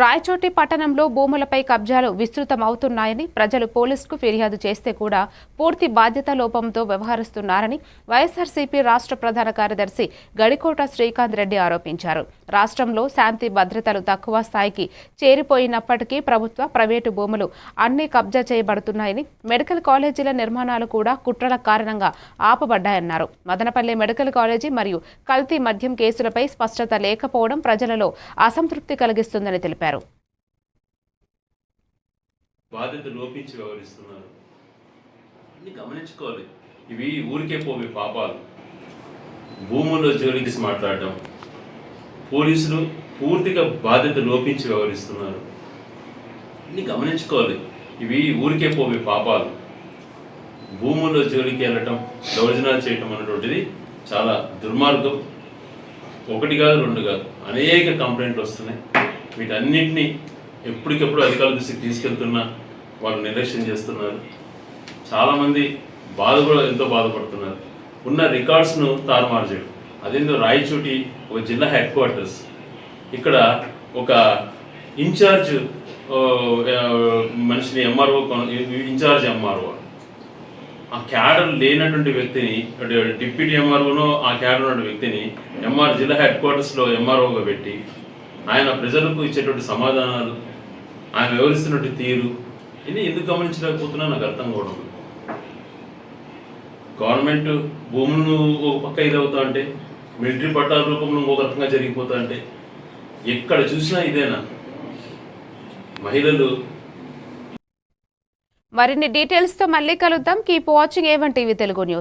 రాయచోటి పట్టణంలో భూములపై కబ్జాలు విస్తృతమవుతున్నాయని ప్రజలు పోలీసుకు ఫిర్యాదు చేస్తే కూడా పూర్తి బాధ్యత లోపంతో వ్యవహరిస్తున్నారని వైఎస్ఆర్సీపీ రాష్ట్ర ప్రధాన కార్యదర్శి గడికోట శ్రీకాంత్ రెడ్డి ఆరోపించారు. రాష్ట్రంలో శాంతి భద్రతలు తక్కువ స్థాయికి చేరిపోయినప్పటికీ ప్రభుత్వ ప్రైవేటు భూములు అన్ని కబ్జా చేయబడుతున్నాయని మెడికల్ కాలేజీల నిర్మాణాలు కూడా కుట్రల కారణంగా ఆపబడ్డాయన్నారు. మదనపల్లి మెడికల్ కాలేజీ మరియు కల్తీ మద్యం కేసులపై స్పష్టత లేకపోవడం ప్రజలలో అసంతృప్తి కలిగిస్తుందని తెలిపారు. బాధ్యత లోపించి వ్యవహరిస్తున్నారు. అన్ని గమనించుకోవాలి. ఇవి ఊరికే పోవి పాపాలు. భూముల్లో జోలికి మాట్లాడడం. పోలీసులు పూర్తిగా బాధ్యత లోపించి వ్యవహరిస్తున్నారు. అన్ని గమనించుకోవాలి. ఇవి ఊరికే పోవి పాపాలు. భూముల్లో జోలికి వెళ్ళటం దౌర్జన్యాలు చేయటం అనేటువంటిది చాలా దుర్మార్గం. ఒకటి కాదు రెండు కాదు. అనేక కంప్లైంట్లు వస్తున్నాయి. వీటన్నిటిని ఎప్పటికెప్పుడు అధికారుల దృష్టికి తీసుకెళ్తున్నా వాళ్ళు నిర్లక్ష్యం చేస్తున్నారు. చాలామంది బాధ కూడా ఎంతో బాధపడుతున్నారు. ఉన్న రికార్డ్స్ను తారుమారు చేయడం. అదేందో రాయచూటి ఒక జిల్లా హెడ్ క్వార్టర్స్. ఇక్కడ ఒక ఇన్ఛార్జ్ మనిషిని ఎంఆర్ఓ ఇన్ఛార్జ్ ఎంఆర్ఓ ఆ క్యాడర్ లేనటువంటి వ్యక్తిని డిప్యూటీ ఎంఆర్ఓనో ఆ క్యాడర్ ఉన్న వ్యక్తిని ఎంఆర్ జిల్లా హెడ్ క్వార్టర్స్లో ఎంఆర్ఓగా పెట్టి ఆయన ప్రజలకు ఇచ్చేటువంటి సమాధానాలు ఆయన వివరిస్తున్నటువంటి తీరు ఇది ఎందుకు గమనించలేకపోతున్నా నాకు అర్థం కావడం గవర్నమెంట్ భూములను ఒక పక్క ఇది అవుతా అంటే మిలిటరీ పట్టాల రూపంలో ఒక రకంగా జరిగిపోతా అంటే ఎక్కడ చూసినా ఇదేనా? మహిళలు మరిన్ని డీటెయిల్స్తో మళ్ళీ కలుద్దాం. Keep watching A one TV Telugu news